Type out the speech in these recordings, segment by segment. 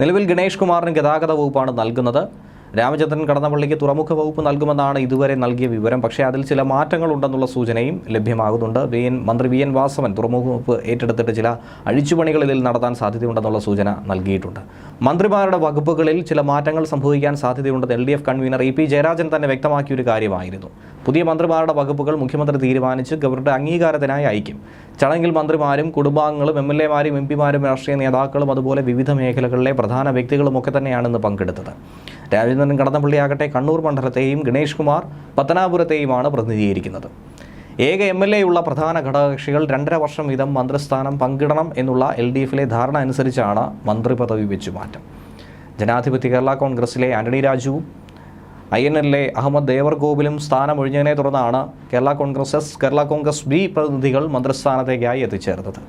നിലവിൽ ഗണേഷ് കുമാറിന് ഗതാഗത വകുപ്പാണ് നൽകുന്നത്. രാമചന്ദ്രൻ കടന്നപ്പള്ളിക്ക് തുറമുഖ വകുപ്പ് നൽകുമെന്നാണ് ഇതുവരെ നൽകിയ വിവരം. പക്ഷേ അതിൽ ചില മാറ്റങ്ങളുണ്ടെന്നുള്ള സൂചനയും ലഭ്യമാകുന്നുണ്ട്. വി മന്ത്രി വി വാസവൻ തുറമുഖ വകുപ്പ് ഏറ്റെടുത്തിട്ട് ചില അഴിച്ചുപണികളിൽ നടത്താൻ സാധ്യതയുണ്ടെന്നുള്ള സൂചന നൽകിയിട്ടുണ്ട്. മന്ത്രിമാരുടെ വകുപ്പുകളിൽ ചില മാറ്റങ്ങൾ സംഭവിക്കാൻ സാധ്യതയുണ്ടെന്ന് L D F convener E P Jayarajan തന്നെ വ്യക്തമാക്കിയ ഒരു കാര്യമായിരുന്നു. പുതിയ മന്ത്രിമാരുടെ വകുപ്പുകൾ മുഖ്യമന്ത്രി തീരുമാനിച്ച് ഗവർണറുടെ അംഗീകാരത്തിനായി അയക്കും. ചടങ്ങിൽ മന്ത്രിമാരും കുടുംബാംഗങ്ങളും എം എൽ എമാരും എം പിമാരും രാഷ്ട്രീയ നേതാക്കളും അതുപോലെ വിവിധ മേഖലകളിലെ പ്രധാന വ്യക്തികളും ഒക്കെ തന്നെയാണ് ഇന്ന് പങ്കെടുത്തത്. രാജേന്ദ്രൻ കടന്നപ്പള്ളിയാകട്ടെ കണ്ണൂർ മണ്ഡലത്തെയും ഗണേഷ് കുമാർ പത്തനാപുരത്തെയുമാണ് പ്രതിനിധീകരിക്കുന്നത്. ഏക എം എൽ എ ഉള്ള പ്രധാന ഘടകകക്ഷികൾ രണ്ടര വർഷം വീതം മന്ത്രിസ്ഥാനം പങ്കിടണം എന്നുള്ള എൽ ഡി എഫിലെ ധാരണ അനുസരിച്ചാണ് മന്ത്രി പദവി വെച്ചുമാറ്റം ജനാധിപത്യ കേരള കോൺഗ്രസിലെ ആന്റണി രാജുവും ഐ എൻ എല്ലിലെ അഹമ്മദ് ദേവർഗോപിലും സ്ഥാനമൊഴിഞ്ഞതിനെ തുടർന്നാണ് കേരള കോൺഗ്രസ് എസ് കേരള കോൺഗ്രസ് ബി പ്രതിനിധികൾ മന്ത്രിസ്ഥാനത്തേക്കായി എത്തിച്ചേർന്നത്.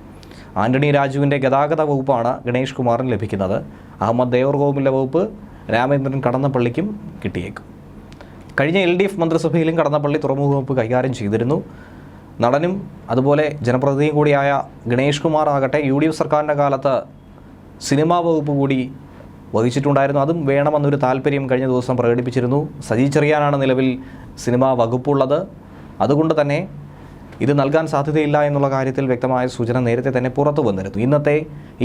ആന്റണി രാജുവിന്റെ ഗതാഗത വകുപ്പാണ് ഗണേഷ് കുമാറിന് ലഭിക്കുന്നത്. അഹമ്മദ് ദേവർഗോവിന്റെ വകുപ്പ് രാമേന്ദ്രൻ കടന്നപ്പള്ളിക്കും കിട്ടിയേക്കും. കഴിഞ്ഞ എൽ ഡി എഫ് മന്ത്രിസഭയിലും കടന്നപ്പള്ളി തുറമുഖ വകുപ്പ് കൈകാര്യം ചെയ്തിരുന്നു. നടനും അതുപോലെ ജനപ്രതിനിധിയും കൂടിയായ ഗണേഷ് കുമാർ ആകട്ടെ യു ഡി എഫ് സർക്കാരിന്റെ കാലത്ത് സിനിമാ വകുപ്പ് കൂടി വഹിച്ചിട്ടുണ്ടായിരുന്നു. അതും വേണമെന്നൊരു താല്പര്യം കഴിഞ്ഞ ദിവസം പ്രകടിപ്പിച്ചിരുന്നു. സജി ചെറിയാനാണ് നിലവിൽ സിനിമാ വകുപ്പുള്ളത്. അതുകൊണ്ട് തന്നെ ഇത് നൽകാൻ സാധ്യതയില്ല എന്നുള്ള കാര്യത്തിൽ വ്യക്തമായ സൂചന നേരത്തെ തന്നെ പുറത്തു വന്നിരുന്നു. ഇന്നത്തെ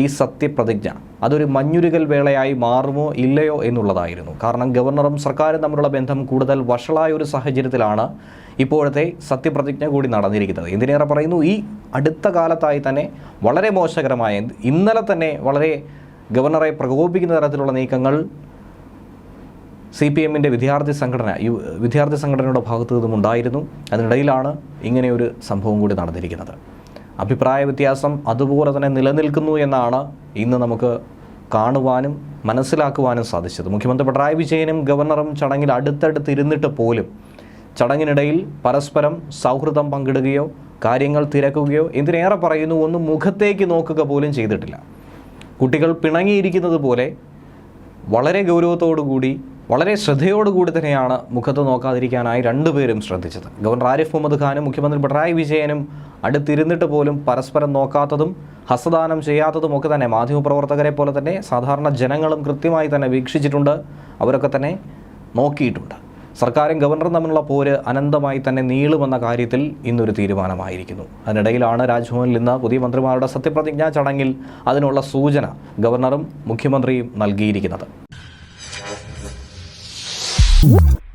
ഈ സത്യപ്രതിജ്ഞ അതൊരു മഞ്ഞുരുകൽ വേളയായി മാറുമോ ഇല്ലയോ എന്നുള്ളതായിരുന്നു. കാരണം ഗവർണറും സർക്കാരും തമ്മിലുള്ള ബന്ധം കൂടുതൽ വഷളായ ഒരു സാഹചര്യത്തിലാണ് ഇപ്പോഴത്തെ സത്യപ്രതിജ്ഞ കൂടി നടന്നിരിക്കുന്നത്. എന്തിനേറെ പറയുന്നു ഈ അടുത്ത കാലത്തായി തന്നെ വളരെ മോശകരമായ ഇന്നലെ തന്നെ വളരെ ഗവർണറെ പ്രകോപിക്കുന്ന തരത്തിലുള്ള നീക്കങ്ങൾ സി പി എമ്മിന്റെ വിദ്യാർത്ഥി സംഘടന യു വിദ്യാർത്ഥി സംഘടനയുടെ ഭാഗത്തു നിന്നും ഉണ്ടായിരുന്നു. അതിനിടയിലാണ് ഇങ്ങനെയൊരു സംഭവം കൂടി നടന്നിരിക്കുന്നത്. അഭിപ്രായ വ്യത്യാസം അതുപോലെ തന്നെ നിലനിൽക്കുന്നു എന്നാണ് ഇന്ന് നമുക്ക് കാണുവാനും മനസ്സിലാക്കുവാനും സാധിച്ചത്. മുഖ്യമന്ത്രി പിണറായി വിജയനും ഗവർണറും ചടങ്ങിൽ അടുത്തടുത്ത് ഇരുന്നിട്ട് പോലും ചടങ്ങിനിടയിൽ പരസ്പരം സൗഹൃദം പങ്കിടുകയോ കാര്യങ്ങൾ തിരക്കുകയോ എന്തിനേറെ പറയുന്നു ഒന്ന് മുഖത്തേക്ക് നോക്കുക പോലും ചെയ്തിട്ടില്ല. കുട്ടികൾ പിണങ്ങിയിരിക്കുന്നത് പോലെ വളരെ ഗൗരവത്തോടുകൂടി വളരെ ശ്രദ്ധയോടുകൂടി തന്നെയാണ് മുഖത്ത് നോക്കാതിരിക്കാനായി രണ്ടുപേരും ശ്രദ്ധിച്ചത്. ഗവർണർ ആരിഫ് മുഹമ്മദ് ഖാനും മുഖ്യമന്ത്രി പിണറായി വിജയനും അടുത്തിരുന്നിട്ട് പോലും പരസ്പരം നോക്കാത്തതും ഹസ്തദാനം ചെയ്യാത്തതും ഒക്കെ തന്നെ മാധ്യമപ്രവർത്തകരെ പോലെ തന്നെ സാധാരണ ജനങ്ങളും കൃത്യമായി തന്നെ വീക്ഷിച്ചിട്ടുണ്ട്. അവരൊക്കെ തന്നെ നോക്കിയിട്ടുണ്ട്. സർക്കാരും ഗവർണറും തമ്മിലുള്ള പോര് അനന്തമായി തന്നെ നീളുമെന്ന കാര്യത്തിൽ ഇന്നൊരു തീരുമാനമായിരിക്കുന്നു. അതിനിടയിലാണ് രാജ്ഭവനിൽ ഇന്ന് പുതിയ മന്ത്രിമാരുടെ സത്യപ്രതിജ്ഞാ ചടങ്ങിൽ അതിനുള്ള സൂചന ഗവർണറും മുഖ്യമന്ത്രിയും നൽകിയിരിക്കുന്നത്. Whoop.